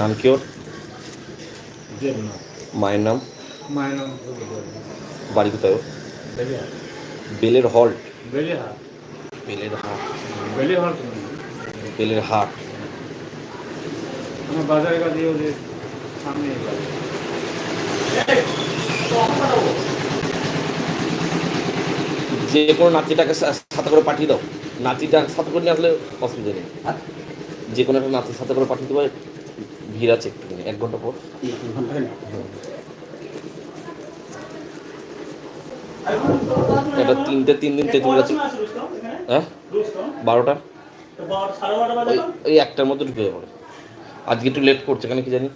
নাম কি ওর মায়ের নাম? নাম বাড়ি কোথায় ওর? বেলের হল্ট। বেলের হাট বেলের হাট। ওদের সামনে যে কোনো নাতিটাকে সাথে করে পাঠিয়ে দাও। নাতিটা সাথে করে নিয়ে আসলে অসুবিধা নেই। যে কোনো একটা নাতির সাথে করে পাঠিয়ে দেবো ভিড় আছে একটুখানি এক ঘণ্টা পর। এটা তিনটে তিন দিন তেঁতুল গাছে। হ্যাঁ? বারোটা? ওই একটার মধ্যে ঢুকে যাবে। আজকে একটু লেট করছে কেন কি জানি?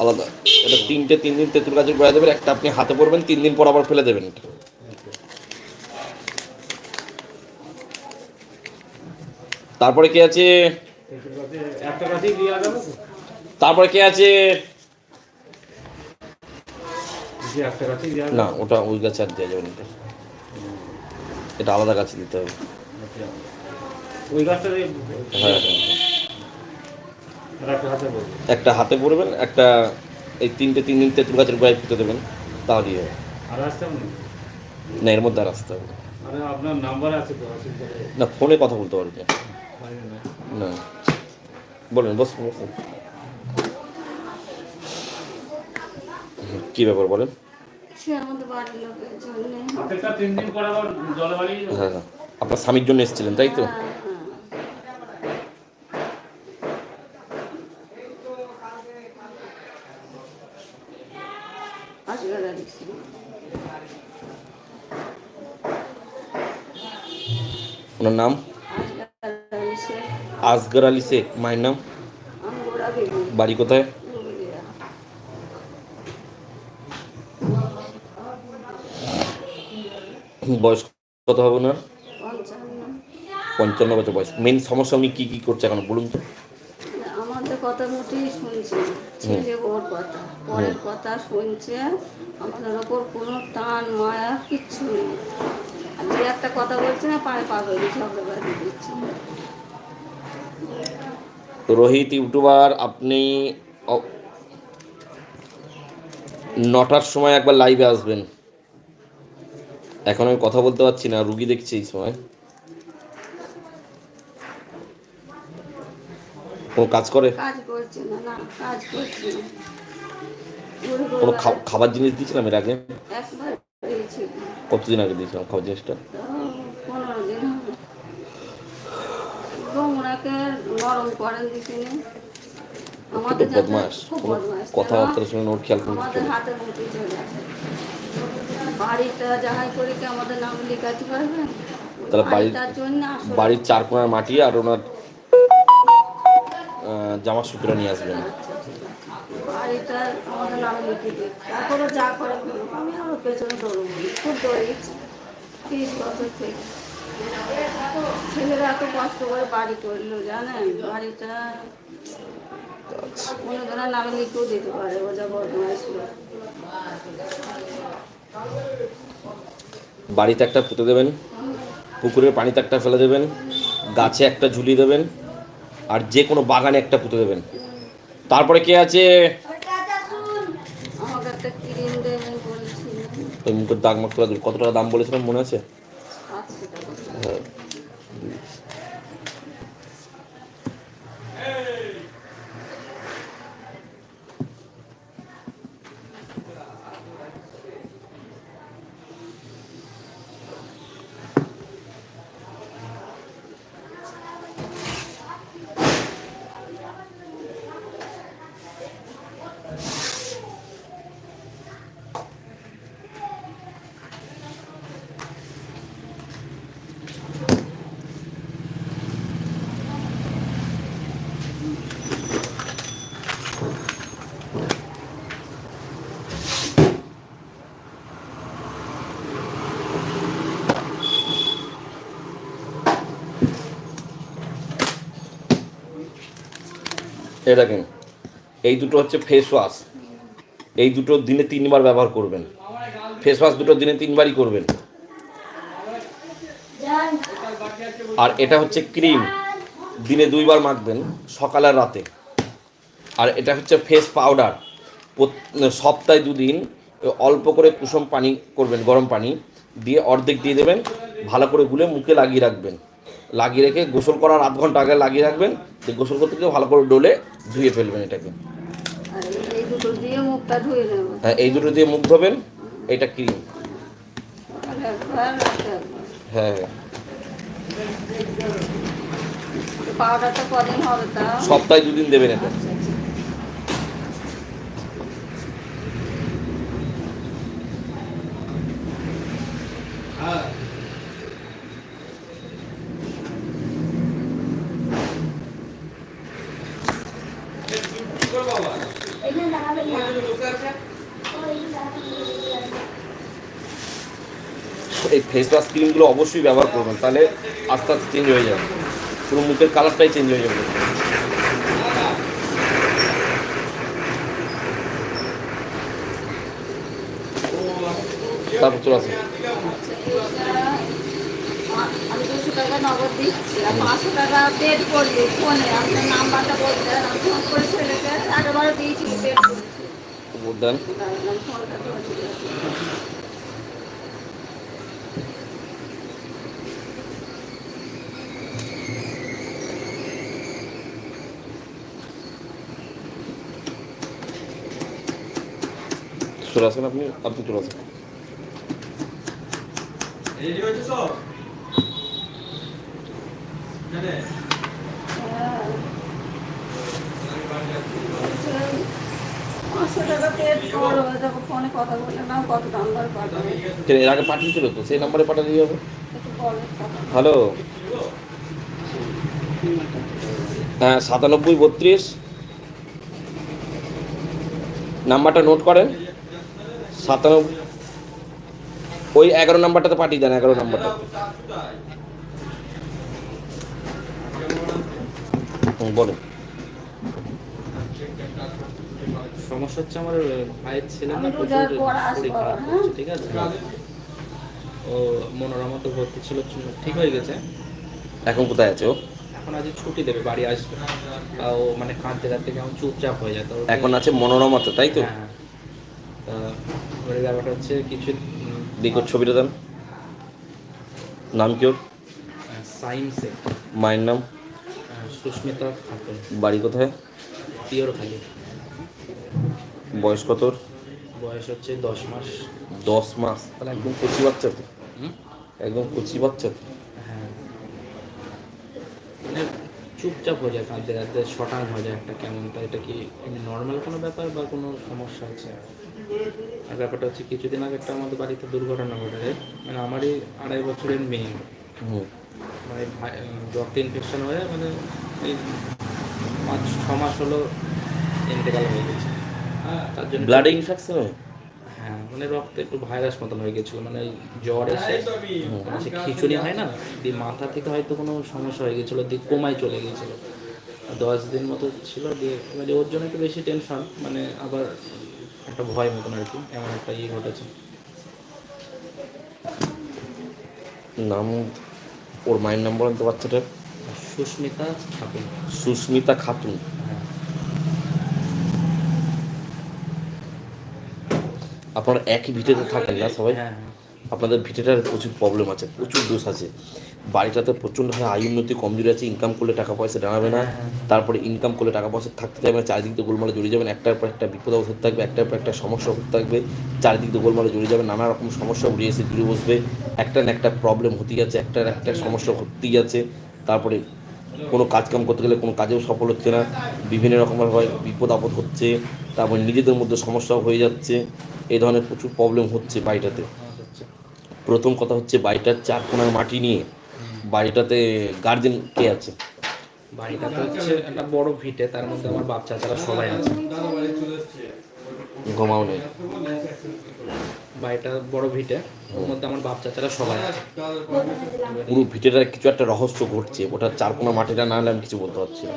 আলাদা। এটা তিনটে তিন দিন তেঁতুল গাছের গোড়ায় দেবেন একটা আপনি হাতে পড়বেন তিন দিন পর আবার ফেলে দেবেন এটা। তারপরে কে আছে? তারপরে কে আছে? না ওটা ওই গাছে আর দেওয়া যাবে না এটা। আলাদা গাছে দিতে হবে। হ্যাঁ হ্যাঁ হ্যাঁ। একটা হাতে পড়বেন একটা এই তিনটে তিন দিন তেঁতুল গাছের গোড়ায় পুঁতে দেবেন তাহলেই হবে। না এর মধ্যে আর আসতে হবে না। ফোনে কথা বলতে পারবে। বাইরে না বলুন বসুন বসুন হুম, কি ব্যাপার বলেন হ্যাঁ হ্যাঁ আপনার স্বামীর জন্য এসেছিলেন তাই তো ওনার নাম আসগর আলী শেখ মায়ের নাম? বাড়ি কোথায়? বয়স কত হবে ওনার? পঞ্চান্ন বছর বয়স। মেন সমস্যা উনি কী কী করছে এখন বলুন তো। আমাদের কথা মোটেই শুনছে। না। ছেলে ওর কথা। পরের কথা শুনছে। আমাদের ওপর কোনো টান মায়া কিচ্ছু নেই। যে একটা কথা বলছে না পায়ে পাগল ঝগড়া বাড়ি দিচ্ছে। রোহিত ইউটিউবার আপনি নটার সময় একবার লাইভে আসবেন। এখন আমি কথা বলতে পারছি না রুগী দেখছি এই সময়। কোনো কাজ করে? কোনো খাবার জিনিস দিয়েছিলাম এর আগে? কতদিন আগে দিয়েছিলাম খাবার জিনিসটা পনেরো দিন হবে এবং ওনাকে নরম করেন দিখিনি আমাদের বদমাস কথাবার্তা শুনে ওর খেয়াল করুন আমাদের হাতে মুঠি চলে আসে। বাড়িটা যাহাই করে কি আমাদের নাম লিখাতে পারবেন তাহলে বাড়ির- বাড়ির চার কোনার মাটি আর ওনার জামার সুতরা নিয়ে আসবেন। বাড়িটা আমাদের নামে লিখে দিই তারপরে যা করে আমি পেছনে দৌড়বো। খুব দৌড়িয়েছি তিরিশ বছর থেকে। ছেলেরা এত কষ্ট করে বাড়ি করল জানেন? বাড়িটা কোনো জনের নামে লিখেও দিতে পারে ও যা বদমাইশ বাড়িতে একটা পুঁতে দেবেন পুকুরের পানিতে একটা ফেলে দেবেন গাছে একটা ঝুলিয়ে দেবেন আর যে কোনো বাগানে একটা পুঁতে দেবেন। তারপরে কে আছে? ওই মুখের দাগ মাখ তোলা কত টাকা দাম বলেছিলাম মনে আছে? এই দেখেন, এই দুটো হচ্ছে ফেস ওয়াশ এই দুটো দিনে তিনবার ব্যবহার করবেন। ফেস ওয়াশ দুটো দিনে তিনবারই করবেন। আর এটা হচ্ছে ক্রিম দিনে দুইবার মাখবেন, সকাল আর রাতে। আর এটা হচ্ছে ফেস পাউডার সপ্তাহে দুদিন অল্প করে কুসুম পানি করবেন, গরম পানি। দিয়ে অর্ধেক দিয়ে দেবেন, ভালো করে গুলে মুখে লাগিয়ে রাখবেন। লাগিয়ে রেখে গোসল করার আধ ঘণ্টা আগে লাগিয়ে রাখবেন। যে গোসল করতে গিয়ে ভালো করে ডোলে ধুয়ে ফেলবেন এটাকে। হ্যাঁ এই দুটো দিয়ে মুখ ধোবেন এটা ক্রিম হ্যাঁ হ্যাঁ। সপ্তাহে দুদিন দেবেন এটা। ফেস ওয়াশ ক্রিমগুলো অবশ্যই ব্যবহার করবেন তাহলে আস্তে আস্তে চেঞ্জ হয়ে যাবে পুরো মুখের কালারটাই চেঞ্জ হয়ে যাবে তারপর চলে আমি দুশো টাকা নগদ দিচ্ছি আর পাঁচশো টাকা পেড করলি ফোনে আপনার নাম্বারটা বলতেন আমি ফোন করে ছেলেকে একেবারে দিয়েছি পেড করেছি দেন ফোনটা ধরেছি। চলে আসেন আপনি? আপনি চলে আসেন। পাঁচশো টাকা পেড করো দেখো ফোনে কথা বলে নাও কত নাম্বার পাঠাবে। কেন এর আগে পাঠিয়েছিল তো সেই নাম্বারে হ্যালো। হ্যাঁ সাতানব্বই বত্রিশ। নাম্বারটা নোট করেন। সাতানব্বই ওই এগারো নাম্বারটাতে পাঠিয়ে দেন এগারো নাম্বারটা। বলুন। সমস্যা হচ্ছে আমার ভাইয়ের ছেলে না খারাপ হ্যাঁ? ঠিক আছে? ও মনোরমাতে ভর্তি ছিল ঠিক হয়ে গেছে? এখন কোথায় আছে ও? এখন আজ ছুটি দেবে বাড়ি আসবে। তা ও মানে কাঁদতে কাঁদতে কেমন চুপচাপ হয়ে যায় তো ওকে- এখন আছে মনোরমাতে তাই তো? হ্যাঁ তা এবারে ব্যাপারটা হচ্ছে কিছু দিকর ছবিটা দেন। নাম কি ওর? সায়েন্সে মায়ের নাম? সুস্মিতা খাতুন। বাড়ি কোথায়? পিওর খালি। বয়স কত বয়স হচ্ছে দশ মাস। দশ মাস। তাহলে একদম কচি বাচ্চা তো? একদম কচি বাচ্চা তো। হ্যাঁ। মানে চুপচাপ হয়ে যায় কাঁদতে কাঁদতে শটাং হয়ে যায় একটা কেমন তা এটা কি নর্মাল কোনো ব্যাপার বা কোনো সমস্যা আছে? আর ব্যাপারটা হচ্ছে কিছুদিন আগে একটা আমাদের বাড়িতে দুর্ঘটনা ঘটে মানে আমারই আড়াই বছরের মেয়ে। মানে রক্ত ইনফেকশন হয়ে মানে এই পাঁচ ছ মাস হলো ইন্তেকাল হয়ে গেছে। তার জন্য ব্লাডে ইনফেকশন হয়? হ্যাঁ মানে রক্তে একটু ভাইরাস মতন হয়ে গেছিল। মানে জ্বর এসে মানে সে খিচুড়ি হয় না দিয়ে মাথা থেকে হয়তো কোনো সমস্যা হয়ে গেছিল দিয়ে কোমায় চলে গেছিল। দশ দিন মতো ছিল দিয়ে এবারে ওর জন্য একটু বেশি টেনশন মানে আবার একটা ভয় মতন আর কি এমন একটা ইয়ে ঘটেছে। নাম ওর মায়ের নাম বলেন তো বাচ্চাটার সুস্মিতা খাতুন। সুস্মিতা খাতুন। আপনারা একই ভিটেতে থাকেন না সবাই? হ্যাঁ হ্যাঁ। আপনাদের ভিটেটার প্রচুর প্রবলেম আছে প্রচুর দোষ আছে। বাড়িটাতে প্রচণ্ড হারে আয় উন্নতি, কমজোরি আছে ইনকাম করলে টাকা পয়সা দাঁড়াবে না। তারপরে ইনকাম করলে টাকা পয়সা থাকতে যাবে না, চারিদিক দিয়ে গোলমালে জড়িয়ে যাবেন, একটার পর একটা বিপদ অবস্থা থাকবে, একটার পর একটা সমস্যা হতে থাকবে, চারিদিক দিয়ে গোলমালে জড়িয়ে যাবে নানা রকম সমস্যা উড়ে এসে জুড়ে বসবে, একটা না একটা প্রবলেম হতেই যাচ্ছে একটার একটা সমস্যা হতেই যাচ্ছে। তারপরে কোনো কাজকাম করতে গেলে কোনো কাজেও সফল হচ্ছে না, বিভিন্ন রকমের হয়, বিপদ আপদ হচ্ছে, তারপর নিজেদের মধ্যে সমস্যাও হয়ে যাচ্ছে এই ধরনের প্রচুর প্রবলেম হচ্ছে বাড়িটাতে। প্রথম কথা হচ্ছে বাড়িটার চার কোনার মাটি নিয়ে বাড়িটাতে গার্জেন কে আছে? বাড়িটাতে হচ্ছে একটা বড় ভিটে তার মধ্যে আমার বাপ চাচারা সবাই আছে। ঘুমাও নেই। বাড়িটা বড় ভিটে ওর মধ্যে আমার বাপ চাচারা সবাই আছে। পুরো ভিটেটার কিছু একটা রহস্য ঘটছে ওটা চার কোনা মাটিটা না হলে আমি কিছু বলতে পারছি না।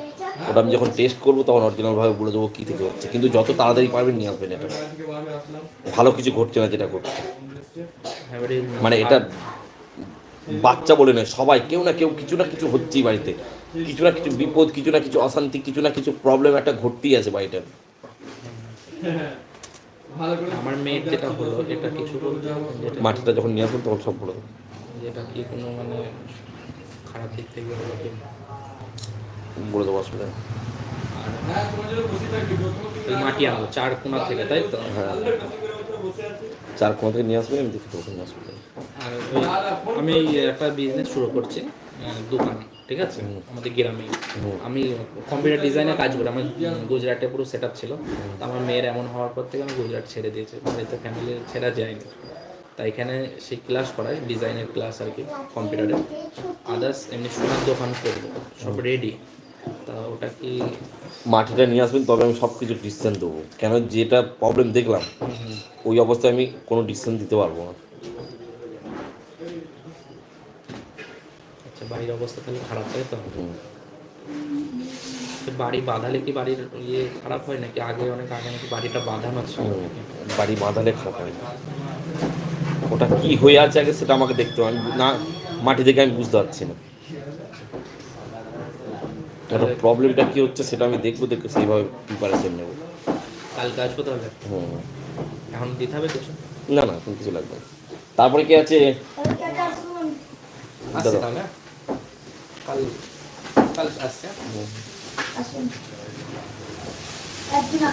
ওটা আমি যখন টেস্ট করব তখন অরিজিনালভাবে বলে দেবো কী থেকে হচ্ছে। কিন্তু যত তাড়াতাড়ি পারবেন নিয়ে আসবেন এটা। ভালো কিছু ঘটছে না যেটা ঘটছে। মানে এটা বাচ্চা বলে নয় সবাই কেউ না কেউ কিছু না কিছু হচ্ছেই বাড়িতে। কিছু না কিছু বিপদ কিছু না কিছু অশান্তি কিছু না কিছু প্রবলেম একটা ঘটতেই আছে বাড়িটা আমার মেয়ের যেটা হলো এটা কিছু মাটিটা যখন নিয়ে আসবেন তখন সব বলে দেবো। যেটা কি কোনো মানে খারাপ দিক থেকে হলো কি বলে দেবো অসুবিধা মাটি আনব চার কোনা থেকে তাই তো? হ্যাঁ। চার কোণা থেকে নিয়ে আসবে আমি দেখে কোনো অসুবিধা। আর আমি একটা বিজনেস শুরু করছি দোকান ঠিক আছে? আমাদের গ্রামে। আমি কম্পিউটার ডিজাইনে কাজ করি আমার গুজরাটে পুরো সেট ছিল। তো আমার মেয়ের এমন হওয়ার পর থেকে আমি গুজরাট ছেড়ে দিয়েছি বাড়িতে ফ্যামিলি ছেড়া যায়নি। তাই এখানে সেই ক্লাস করায় ডিজাইনের ক্লাস আর কি কম্পিউটারে আদার্স এমনি সোনার দোকান করব সব রেডি তা ওটা কি মাটিটা নিয়ে আসবেন তবে আমি সব কিছু ডিসিশন দেবো। কেন যেটা প্রবলেম দেখলাম ওই অবস্থায় আমি কোনো ডিসিশন দিতে পারব না। বাড়ির অবস্থা তাহলে খারাপ তাই তো? বাড়ি বাঁধালে কি বাড়ির ইয়ে খারাপ হয় নাকি আগে অনেক আগে নাকি বাড়িটা বাঁধানো ছিল? বাড়ি বাঁধালে খারাপ হয়। না। ওটা কি হয়ে আছে আগে সেটা আমাকে দেখতে হবে। না মাটি দেখে আমি বুঝতে পারছি না। ওটা প্রবলেমটা কি হচ্ছে সেটা আমি দেখব দেখে সেইভাবে প্রিপারেশন নেব। কালকে আসব তাহলে? হুম। এখন দিতে হবে কিছু? না না কোনো কিছু লাগবে না। তারপরে কি আছে? দাদা। কাল কাল আসছে। আসুন। একদিন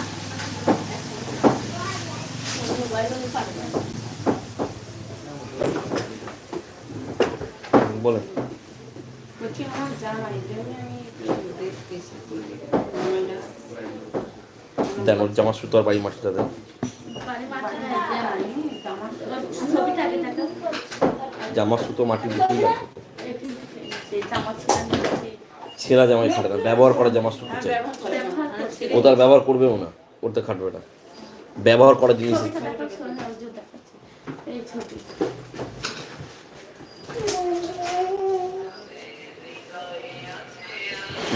বলেন। বলছি আমার জামাই জন্য আমি দেন ওর জামা সুতো আর বাড়ি মাটিটা দেন। জামা সুতো। মাটি লাগবে ছিলাম ছেঁড়া জামাই খাটে না ব্যবহার করা জামা সুতো চাই। ও তার ব্যবহার করবেও না করতে খাটবে না। ব্যবহার করা জিনিস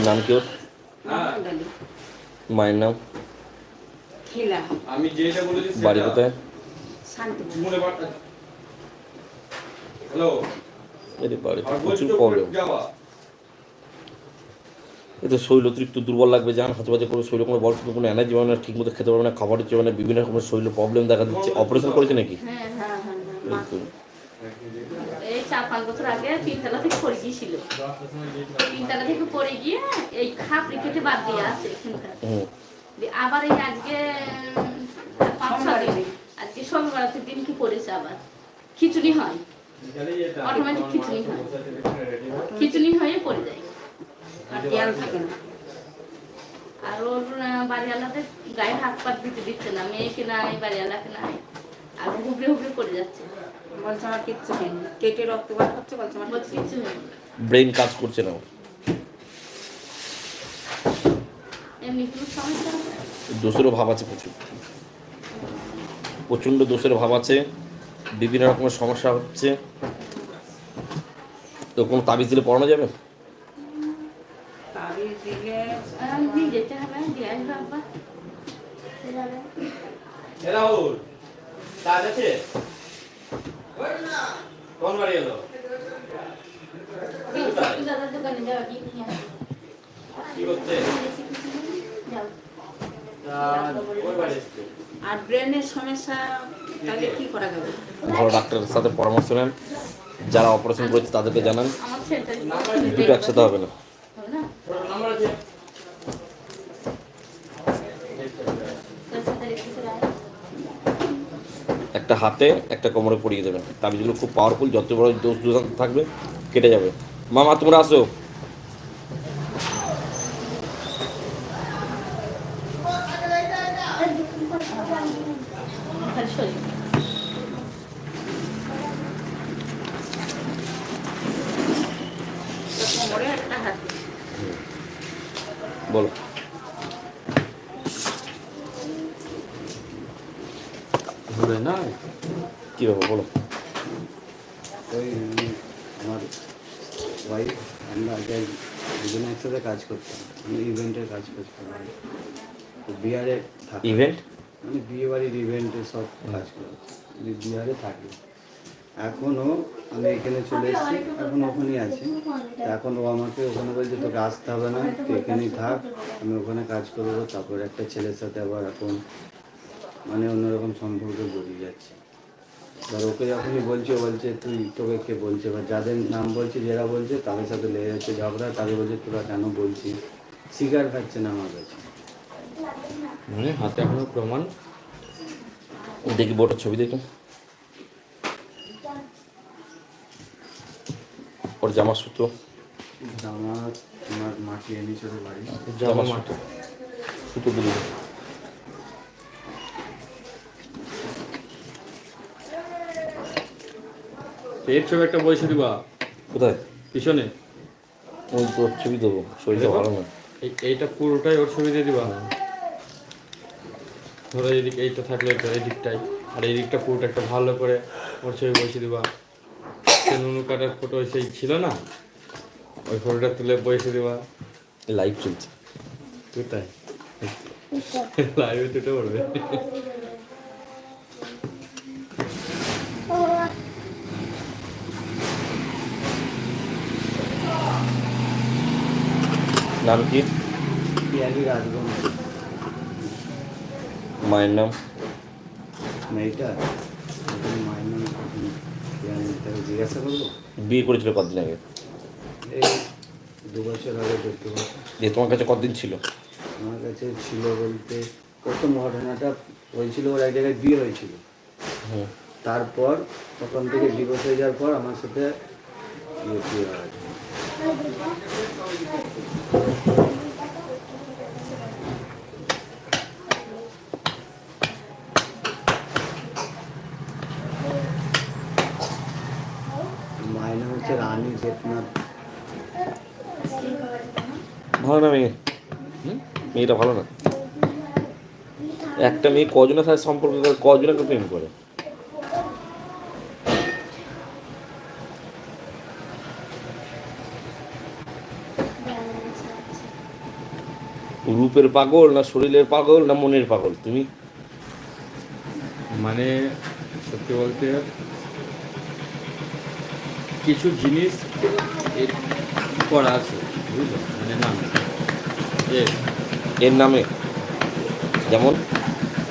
নাম কি ওর? মায়ের নাম? আমি যেটা বলেছি বাড়ি কোথায়? হ্যালো বাড়িতে প্রচুর প্রবলেম যাওয়া। এতে শরীর অতিরিক্ত দুর্বল লাগবে যান হাতে করবে শরীরে কোনো বল শুধু কোনো এনার্জি পাবে না ঠিক মতো খেতে পারবে না খাবার হচ্ছে মানে বিভিন্ন রকমের শরীরে প্রবলেম দেখা দিচ্ছে। অপারেশন করেছে নাকি? হ্যাঁ হ্যাঁ হ্যাঁ এই হ্যাঁ চার পাঁচ বছর আগে তিনতলা থেকে পড়ে গিয়েছিল। তিনতলা থেকে পড়ে গিয়ে এই খাপড়ি কেটে বাদ দিয়ে আছে এখানকার। আবার এই আজকে উম, পাঁচ ছ দিন আজকে সোমবার দিন কি পড়েছে আবার? খিচুড়ি হয়। অটোমেটিক খিচুড়ি হয়। খিচুড়ি হয়ে পড়ে যায়। আর জ্ঞান থাকে না। আর ওর বাড়িওয়ালাদের গায়ে হাত পাত দিতে দিচ্ছে না মেয়েকে নাই বাড়িওয়ালাকে নাই আর হুবড়ে হুবড়ে পড়ে যাচ্ছে। বলছে আমার কিচ্ছু হয়নি। কেটে রক্ত বার হচ্ছে বলছে আমার কিচ্ছু হয়নি। ব্রেন কাজ করছে না দোষেরও ভাব আছে প্রচুর। প্রচণ্ড দোষের ভাব আছে। বিভিন্ন রকমের সমস্যা হচ্ছে। তো কোনো তাবিজ দিলে পড়ানো যাবে তাবিজ দিলে আর নিয়ে যেতে হবে দিয়ে আসবে আব্বা সেভাবে রাহুল কাজ আছে? কোন বাড়ি এলো কি করছে? আর ব্রেনের সমস্যা তাহলে কি করা যাবে? ভালো ডাক্তারের সাথে পরামর্শ নেন যারা অপারেশন করেছে তাদেরকে জানান। দুটো একসাথে হবে না নাম্বার আছে তোর সাথে রেখেছে রায়। একটা হাতে একটা কোমরে পরিয়ে দেবেন। তাবিজগুলো খুব পাওয়ারফুল যত বড় দোষ দোষ থাকবে কেটে যাবে। মামা তোমরা আসো। বলো। ঘুরে না কী ব্যাপার বলো ওই আমার ওয়াইফ আমরা আগে দুজনে একসাথে কাজ করতাম আমি ইভেন্টের কাজ করতাম বিহারে থাকি ইভেন্ট মানে বিয়ে বাড়ির ইভেন্টে সব কাজ করে আমি বিহারে থাকি এখনও আমি এখানে চলে এসেছি এখন ওখানেই আছি এখন ও আমাকে ওখানে বলছে তোকে আসতে হবে না তুই এখানেই থাক আমি ওখানে কাজ করব, তারপর একটা ছেলের সাথে আবার এখন মানে অন্যরকম সম্পর্ক জড়িয়ে যাচ্ছে। এবার ওকে যখনই বলছে বলছে তুই তোকে কে বলছে? এবার যাদের নাম বলছে যারা বলছে তাদের সাথে লেগে যাচ্ছে ঝগড়া তাদের বলছে তোরা কেন বলছিস? স্বীকার খাচ্ছে না আমার কাছে। মানে হাতে এখনও প্রমাণ? দেখি বোটার ছবি দেখি। ওর জামার সূত্র জামা তোমার মাটি এনেছিল বাড়ি। জামা মাটি সুতো দিল এর ছবি একটা বসে দিবা। কোথায়? পিছনে। ওই তোর ছবি দেবো শরীরটা ভালো না এই- এইটা পুরোটাই ওর ছবি দিয়ে দিবা। ধরো এদিক এইটা থাকলে এই দিকটাই। আর এই দিকটা পুরোটা একটা ভালো করে ওর ছবি বসে দিবা। সে নুনু কাটার ফটো সেই ছিল না? ওই ফটোটা তুলে বসে দিবা। লাইভ চলছে। তুই তাই লাইভে তুটে পড়বে। নাম কি? মায়ের নাম? মেয়েটা? মায়ের নাম জিজ্ঞাসা করব? বিয়ে করেছিল কতদিন আগে? এই দু বছর আগে দেখতে যে তোমার কাছে কতদিন ছিল? আমার কাছে ছিল বলতে প্রথম ঘটনাটা হয়েছিল ওর এক জায়গায় বিয়ে হয়েছিল। তারপর ওখান থেকে ডিভোর্স হয়ে যাওয়ার পর আমার সাথে বিয়ে হয় মায়ের নাম হচ্ছে রানী জেঠনাথ ভালো না মেয়ে? মেয়েটা ভালো না? একটা মেয়ে কজনের সাথে সম্পর্ক করে কজনকে প্রেম করে? রূপের পাগল না শরীরের পাগল না মনের পাগল তুমি? মানে সত্যি বলতে কিছু জিনিস এর করা আছে বুঝলো? মানে না এ এর নামে? যেমন?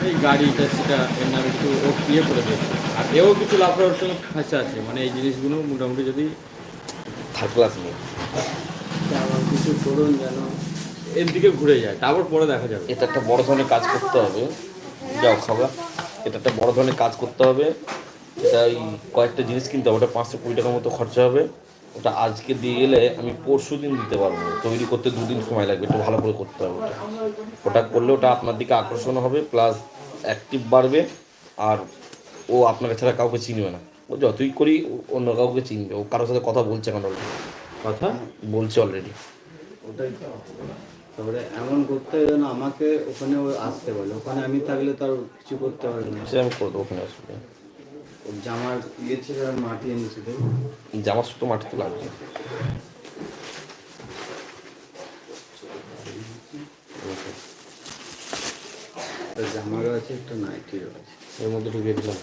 এই গাড়িটা সেটা এর নামে একটু ও ইয়ে করে দিয়েছে। আর এও কিছু লাফড়ার সঙ্গে ফাঁসে আছে। মানে এই জিনিসগুলো মোটামুটি যদি থার্ড ক্লাস মেয়ে কিছু করুন যেন। এর দিকে ঘুরে যায় তারপর পরে দেখা যাবে। এটা একটা বড় ধরনের কাজ করতে হবে। যাও খাবার এটা একটা বড় ধরনের কাজ করতে হবে। ওই কয়েকটা জিনিস কিনতে হবে ওটা পাঁচশো কুড়ি টাকার মতো খরচা হবে। ওটা আজকে দিয়ে গেলে আমি পরশু দিন দিতে পারব। তৈরি করতে দুদিন সময় লাগবে একটু ভালো করে করতে হবে ওটা। ওটা করলে ওটা আপনার দিকে আকর্ষণ হবে প্লাস অ্যাক্টিভ বাড়বে আর ও আপনাকে ছাড়া কাউকে চিনবে না। ও যতই করি অন্য কাউকে চিনবে ও কারোর সাথে কথা বলছে এখন অলরেডি কথা? বলছে অলরেডি ওটাই তো তারপরে এমন করতে হবে যেন আমাকে ওখানে আসতে বলে। ওখানে আমি থাকলে তো আর কিছু করতে পারবে না। সে আমি করে দেবো ওখানে আসবে। জামার ইয়ে ছিল আর মাটি এনেছিল সুতো মাটিতে লাগবে। একটা জামারও আছে একটা নাইটিরও আছে। এর মধ্যে ঢুকিয়ে দিলাম।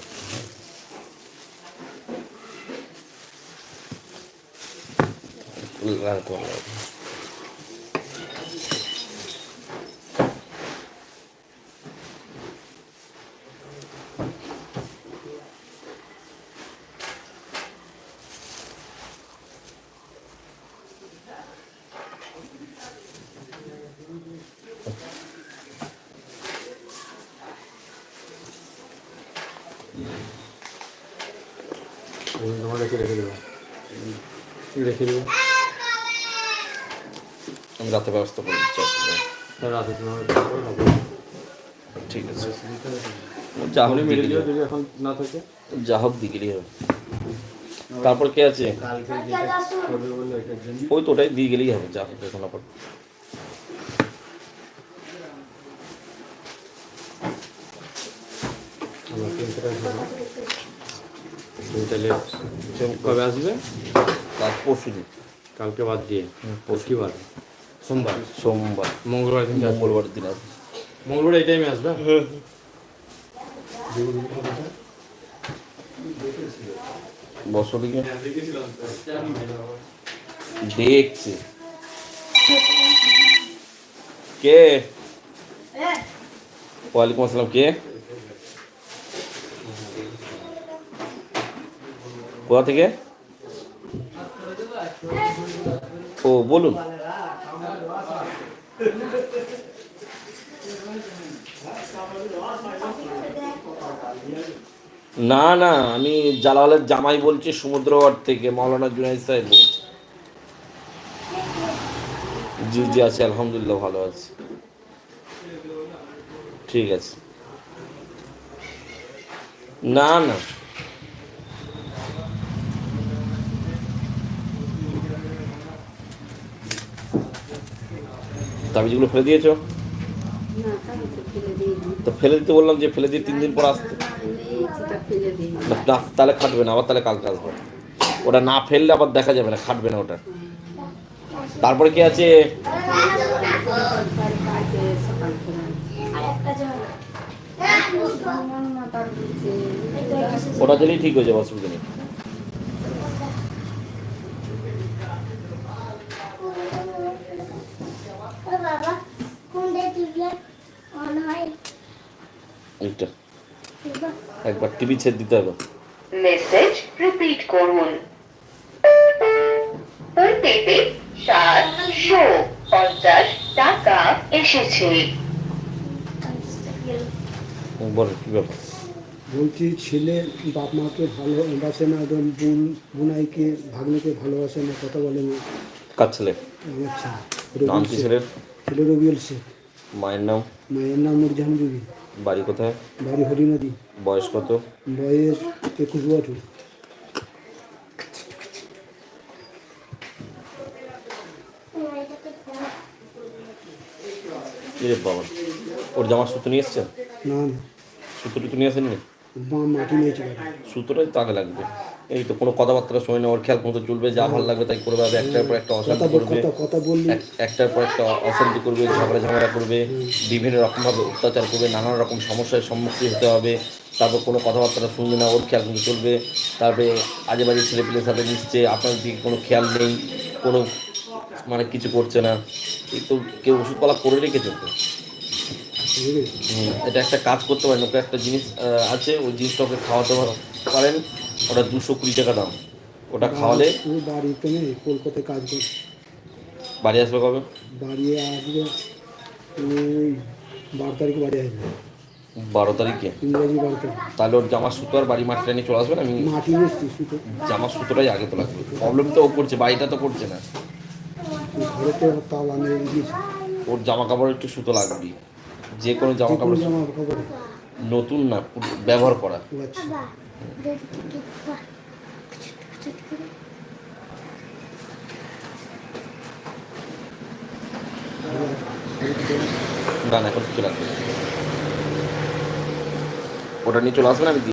লাগাতে লাগবে। তোমার কাছে রেখে দেবো। রেখে দেবো? আমি রাতে ব্যবস্থা করে দিচ্ছি অসুবিধা রাতে তোমার ঠিক আছে। যা হোক যদি এখন না থাকে। যা হোক দিকে হবে তারপর কে আছে? ওই তো ওটাই দিয়ে গেলেই হবে যা হোক এখন আবার আমরা তিনটে টাকা তুমি তাহলে কবে আসবে? তার পরশু দিন। কালকে বাদ দিয়ে? পরশু কি বার সোমবার? সোমবার। মঙ্গলবার দিন আসবে মঙ্গলবার দিন আসবে মঙ্গলবার এই টাইমে আসবে? বসো দিকে দেখছে। কে? ওয়ালাইকুম আসসালাম কে? কোথা থেকে? ও, বলুন। না না, আমি জালালের জামাই বলছি সমুদ্রগড় থেকে মৌলানা জুনাইদ সাহেব বলছি। জি জি, আছে, আলহামদুলিল্লাহ, ভালো আছে। ঠিক আছে। না না। তাবিজগুলো ফেলে দিয়েছ? তো ফেলে দিতে বললাম যে ফেলে দিয়ে তিন দিন পর আসতে। তাহলে খাটবে না, আবার তাহলে কালকে আসবে। ওটা না ফেললে আবার দেখা যাবে না, খাটবে না ওটা। তারপরে কি আছে? ওটা দিলেই ঠিক হয়ে যাবে, অসুবিধা নেই বাবা কোন দিয়ে টিভি অন হয় এইটা। একবার টিভি ছেদ দিতে হবে। মেসেজ রিপিট করুন। সাতশো পঞ্চাশ টাকা এসেছে। বলো কি ব্যাপার? বলছি ছেলে বাপ মাকে ভালোবাসে না একদম বোন বোনাইকে ভাগ্নিকে ভালোবাসে না কথা বলে না। কার ছেলে? আমার ছেলে ছেলে রবিউল শেখ মায়ের নাম? মায়ের নাম নুরজাহান বিবি। বাড়ি কোথায়? বাড়ি হরিনদী। বয়স কত? বয়স একুশ বছর। কি রে বাবা ওর জামার সুতো নিয়ে এসছেন? না না। সুতো টুতো নিয়ে আসেননি? মা মাটি নিয়েছে সুতোটাই তো আগে লাগবে। এই তো কোনো কথাবার্তা শোনে না ওর খেয়াল মতো চলবে যা ভালো লাগবে তাই করবে আর একটার পর একটা অশান্তি করবে কথা কথা বললি। একটার পর একটা অশান্তি করবে ঝগড়া ঝামেলা করবে বিভিন্ন রকমভাবে অত্যাচার করবে নানান রকম সমস্যার সম্মুখীন হতে হবে তারপর কোনো কথাবার্তা শুনবে না ওর খেয়াল কিন্তু চলবে তারপরে আজে বাজে ছেলেপিলের সাথে মিশছে আপনার দিকে কোনো খেয়াল নেই কোনো মানে কিছু করছে না এই তো কেউ ওষুধপালা করে রেখেছে তো এটা একটা কাজ করতে পারেন ওকে একটা জিনিস আছে ওই জিনিসটা ওকে খাওয়াতে পারো- পারেন ওটা দুশো কুড়ি টাকা দাম। ওটা খাওয়ালে ও বাড়িতে নেই কলকাতায় কাজ করে। বাড়ি আসবে কবে? বাড়ি আসবে বারো তারিখে বাড়ি আসবে। বারো তারিখে? ইংরাজি বারো তারিখ। তাহলে ওর জামা সুতো আর বাড়ি মাঠটা নিয়ে চলে আসবেন আমি মাটি নিয়েছি শুধু জামা সুতোটাই আগে তো লাগবে প্রবলেম তো ও করছে বাড়িটা তো করছে না। ঘরে তো তাও আমি ওর জামা কাপড় একটু সুতো লাগবে। যে কোনো জামা কাপড় নতুন না ব্যবহার করা। ও আচ্ছা বাবা দেখি টিকিট পা না না, এখন কিছু লাগবে ওটা নিয়ে চলে আসবেন আমি দিয়ে